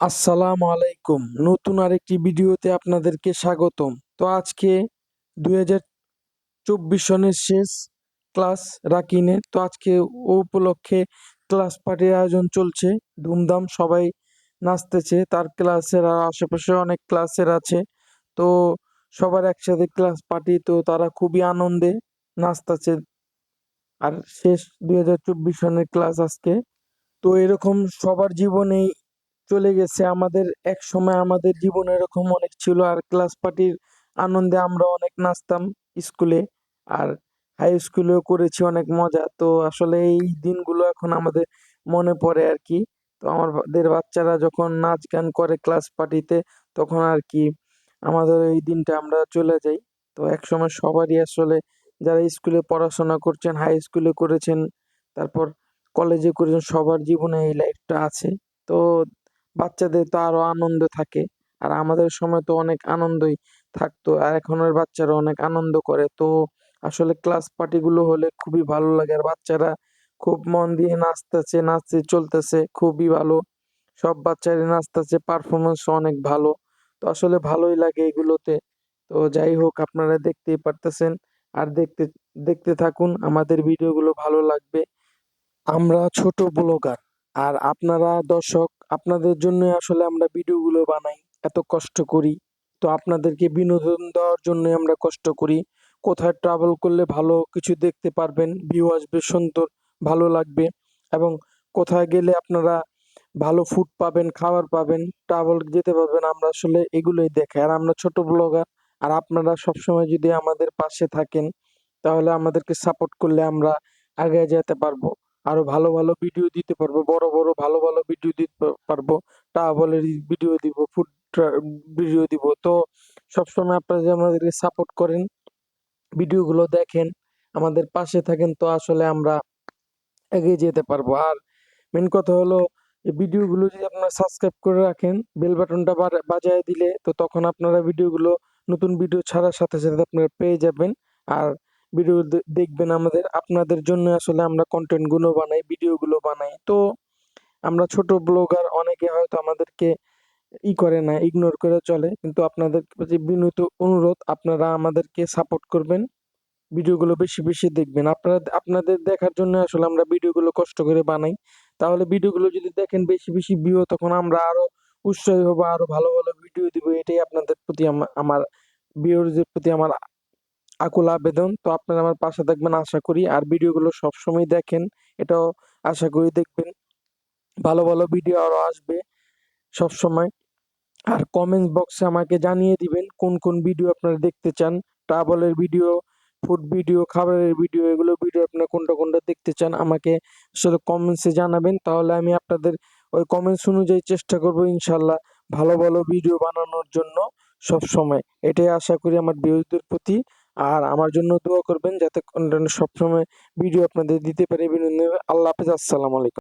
আসসালামু আলাইকুম। নতুন আরেকটি ভিডিওতে আপনাদেরকে স্বাগতম। তো আজকে দুই হাজার চব্বিশ সনের শেষ ক্লাস রাকিনের, তো আজকে ও উপলক্ষে ক্লাস পার্টির আয়োজন চলছে। ধুমধাম সবাই নাচতেছে, তার ক্লাসের আর আশেপাশে অনেক ক্লাসের আছে। তো সবার একসাথে ক্লাস পার্টি, তো তারা খুবই আনন্দে নাচতেছে। আর শেষ দুই হাজার চব্বিশ সনের ক্লাস আজকে। তো এরকম সবার জীবনেই চলে গেছে। আমাদের এক সময় আমাদের জীবন এরকম অনেক ছিল। আর ক্লাস পার্টির আনন্দে আমরা অনেক নাচতাম স্কুলে আর হাই স্কুলেও করেছি অনেক মজা। তো আসলে এই দিনগুলো এখন আমাদের মনে পড়ে আর কি। তো আমাদের বাচ্চারা যখন নাচ গান করে ক্লাস পার্টিতে তখন আর কি আমাদের এই দিনটা আমরা চলে যাই। তো এক সময় সবারই আসলে যারা স্কুলে পড়াশোনা করছেন হাই স্কুলে করেছেন, তারপর কলেজে করেছেন, সবার জীবনে এই লাইফটা আছে। তো বাচ্চাদের তো আরও আনন্দ থাকে। আর আমাদের সময় তো অনেক আনন্দই থাকতো। আর এখনের বাচ্চারা অনেক আনন্দ করে। তো আসলে ক্লাস পার্টিগুলো হলে খুবই ভালো লাগে। আর বাচ্চারা খুব মন দিয়ে নাচতেছে, নাচতে চলতেছে, খুবই ভালো। সব বাচ্চারই নাচতেছে পারফরমেন্স অনেক ভালো। তো আসলে ভালোই লাগে এগুলোতে। তো যাই হোক, আপনারা দেখতেই পারতেছেন। আর দেখতে দেখতে থাকুন, আমাদের ভিডিওগুলো ভালো লাগবে। আমরা ছোট ব্লগার। আর আপনারা দর্শক, আপনাদের জন্য আসলে আমরা ভিডিওগুলো বানাই, এত কষ্ট করি। তো আপনাদেরকে বিনোদন দেওয়ার জন্য আমরা কষ্ট করি। কোথায় ট্রাভেল করলে ভালো কিছু দেখতে পারবেন ভিউ আসবে সুন্দর, ভালো লাগবে এবং কোথায় গেলে আপনারা ভালো ফুড পাবেন, খাবার পাবেন ট্রাভেল যেতে পারবেন, আমরা আসলে এগুলোই দেখাই আর আমরা ছোট ব্লগার আর আপনারা সবসময় যদি আমাদের পাশে থাকেন, তাহলে আমাদেরকে সাপোর্ট করলে আমরা আগে যেতে পারব। আরও ভালো ভালো ভিডিও দিতে পারব, বড় বড় ভালো ভালো ভিডিও দিতে পারব ট্রাভেলের ভিডিও দিব ফুড ভিডিও দিব। তো সবসময় আপনারা যে আমাদেরকে সাপোর্ট করেন ভিডিওগুলো দেখেন, আমাদের পাশে থাকেন, তো আসলে আমরা এগিয়ে যেতে পারব। আর মেন কথা হলো, এই ভিডিওগুলো যদি আপনারা সাবস্ক্রাইব করে রাখেন বেল বাটনটা বাজায় দিলে, তো তখন আপনারা ভিডিওগুলো নতুন ভিডিও ছাড়ার সাথে সাথে আপনারা পেয়ে যাবেন। আর ভিডিও দেখবেন আমাদের, আপনাদের জন্য আসলে আমরা কন্টেন্টগুলো বানাই ভিডিওগুলো বানাই। তো আমরা ছোট ব্লগার অনেকে হয়তো আমাদেরকে ই করে না ইগনোর করে চলে। কিন্তু আপনাদের প্রতি বিনীত অনুরোধ, আপনারা আমাদেরকে সাপোর্ট করবেন ভিডিওগুলো বেশি বেশি দেখবেন। আপনারা, আপনাদের দেখার জন্য আসলে আমরা ভিডিওগুলো কষ্ট করে বানাই। তাহলে ভিডিওগুলো যদি দেখেন বেশি বেশি ভিউ তখন আমরা আরও উৎসাহী হব, আরও ভালো ভালো ভিডিও দিব। এটাই আপনাদের প্রতি আমার ভিউয়ারদের প্রতি আমার আকুল আবেদন। তো আপনারা আমার পাশে থাকবেন আশা করি। আর ভিডিওগুলো সবসময় দেখেন, এটাও আশা করি দেখবেন। ভালো ভালো ভিডিও আরও আসবে সবসময়। আর কমেন্ট বক্সে আমাকে জানিয়ে দিবেন কোন কোন ভিডিও আপনারা দেখতে চান। ট্রাভেলের ভিডিও ফুড ভিডিও খাবারের ভিডিও এগুলো ভিডিও আপনারা কোনটা কোনটা দেখতে চান আমাকে আসলে কমেন্টসে জানাবেন। তাহলে আমি আপনাদের ওই কমেন্টস অনুযায়ী চেষ্টা করব ইনশাল্লাহ ভালো ভালো ভিডিও বানানোর জন্য সব সময় এটাই আশা করি আমার ভিউজদের প্রতি। আর আমার জন্য দোয়া করবেন যাতে সবসময় ভিডিও আপনাদের দিতে পারি। আল্লাহ হাফিজ, আসসালামু আলাইকুম।